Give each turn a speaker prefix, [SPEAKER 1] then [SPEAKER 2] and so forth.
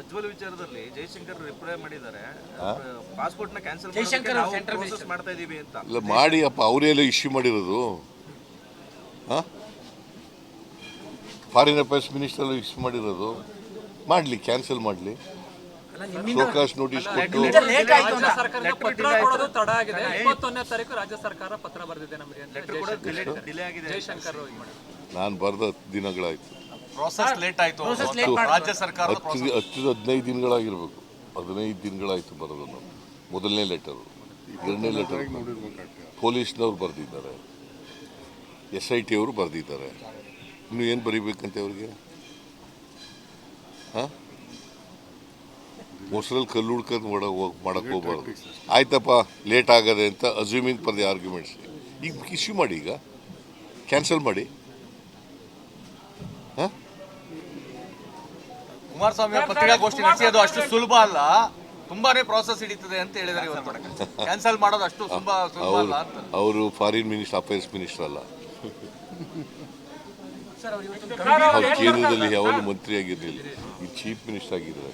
[SPEAKER 1] ಪ್ರಜ್ವಲ್ ವಿಚಾರದಲ್ಲಿ ಜೈಶಂಕರ್ ರಿಪ್ಲೈ ಮಾಡಿದ್ದಾರೆ. ಪಾಸ್ಪೋರ್ಟ್ನ ಕ್ಯಾನ್ಸಲ್
[SPEAKER 2] ಜೈಶಂಕರ್
[SPEAKER 1] ನಾವು
[SPEAKER 2] central
[SPEAKER 1] process ಮಾಡ್ತಾ ಇದೀವಿ ಅಂತ.
[SPEAKER 3] ಇಲ್ಲ ಮಾಡಿ ಅಪ್ಪ ಅವರೆಲ್ಲ ಇಶ್ಯೂ ಮಾಡಿರೋದು? ಹಾಂ ಫಾರಿನ್ ಅಫೇರ್ಸ್ ಮಿನಿಸ್ಟರ್ ಇಶ್ಯೂ ಮಾಡಿರೋದು. ಮಾಡಲಿ ಕ್ಯಾನ್ಸಲ್ ಮಾಡಲಿ. ಶೋಕಾಸ್ ನೋಟಿಸ್ ಕೊಟ್ಟು.
[SPEAKER 2] ಆಯ್ತು
[SPEAKER 4] ರಾಜ್ಯ
[SPEAKER 2] ಅಂತ
[SPEAKER 4] ಸರ್ಕಾರಕ್ಕೆ ಪತ್ರ ಕೊಡೋದು ತಡ ಆಗಿದೆ. ಇಪ್ಪತ್ತೊಂದನೇ ತಾರೀಕು ರಾಜ್ಯ ಸರ್ಕಾರ ಪತ್ರ ಬರೆದಿದೆ ನಮಗೆ
[SPEAKER 1] ಲೆಟರ್ ಕೂಡ ಡಿಲೇ ಆಗಿದೆ
[SPEAKER 4] ಜೈಶಂಕರ್ ಇದು
[SPEAKER 3] ನಾನು ಬರೆದ ದಿನಗಳಾಯ್ತು.
[SPEAKER 5] ಪ್ರೋಸೆಸ್ ಲೇಟ್ ಆಯ್ತು. ರಾಜ್ಯ ಸರ್ಕಾರ
[SPEAKER 3] ಹತ್ತು ಹತ್ತು ಹದಿನೈದು ದಿನಗಳಾಗಿರ್ಬೇಕು. ಹದಿನೈದು ದಿನಗಳಾಯ್ತು ಬರೋದನ್ನು. ಮೊದಲನೇ ಲೆಟರು ಎರಡನೇ ಲೆಟರ್ ಪೊಲೀಸ್ನವ್ರು ಬರೆದಿದ್ದಾರೆ. ಎಸ್ ಐ ಟಿ ಅವರು ಬರೆದಿದ್ದಾರೆ. ಇನ್ನು ಏನು ಬರೀಬೇಕಂತೆ ಅವರಿಗೆ? ಹಾಂ? ಮೊಸರಲ್ಲಿ ಕಲ್ಲು ಹುಡ್ಕೊಂಡು ಮಾಡ ಮಾಡಕ್ಕೆ ಹೋಗ್ಬಾರ್ದು. ಆಯ್ತಪ್ಪ ಲೇಟ್ ಆಗದೆ ಅಂತ ಅಸ್ಯೂಮಿಂಗ್ ಪರ್ ದಿ ಆರ್ಗ್ಯುಮೆಂಟ್ಸ್ ಈಗ ಇಶ್ಯೂ ಮಾಡಿ ಈಗ. ಕ್ಯಾನ್ಸಲ್ ಮಾಡಿ.
[SPEAKER 5] ಕುಮಾರಸ್ವಾಮಿ ಪತ್ರಿಕಾಗೋಷ್ಠಿ ನಡೆಸಿ ಅದು ಅಷ್ಟು ಸುಲಭ ಅಲ್ಲ. ತುಂಬಾನೇ ಪ್ರಾಸೆಸ್ ಹಿಡಿತದೆ ಅಂತ ಹೇಳಿದ್ರೆ ಇವತ್ತು ಕ್ಯಾನ್ಸಲ್ ಮಾಡೋದು ಅಷ್ಟು ತುಂಬಾ ಸುಲಭ ಅಲ್ಲ ಅಂತ.
[SPEAKER 3] ಅವರು ಫಾರಿನ್ ಮಿನಿಸ್ಟರ್ ಅಫೇರ್ಸ್ ಮಿನಿಸ್ಟರ್ ಅಲ್ಲ.
[SPEAKER 2] ಸರ್ ಅವ್ರು ಇವತ್ತು
[SPEAKER 3] ಕೇಂದ್ರದಲ್ಲಿ ಯಾವಾಗಲೂ ಮಂತ್ರಿ ಆಗಿರಲಿಲ್ಲ ಈ ಚೀಫ್ ಮಿನಿಸ್ಟರ್ ಆಗಿದ್ದಾರೆ.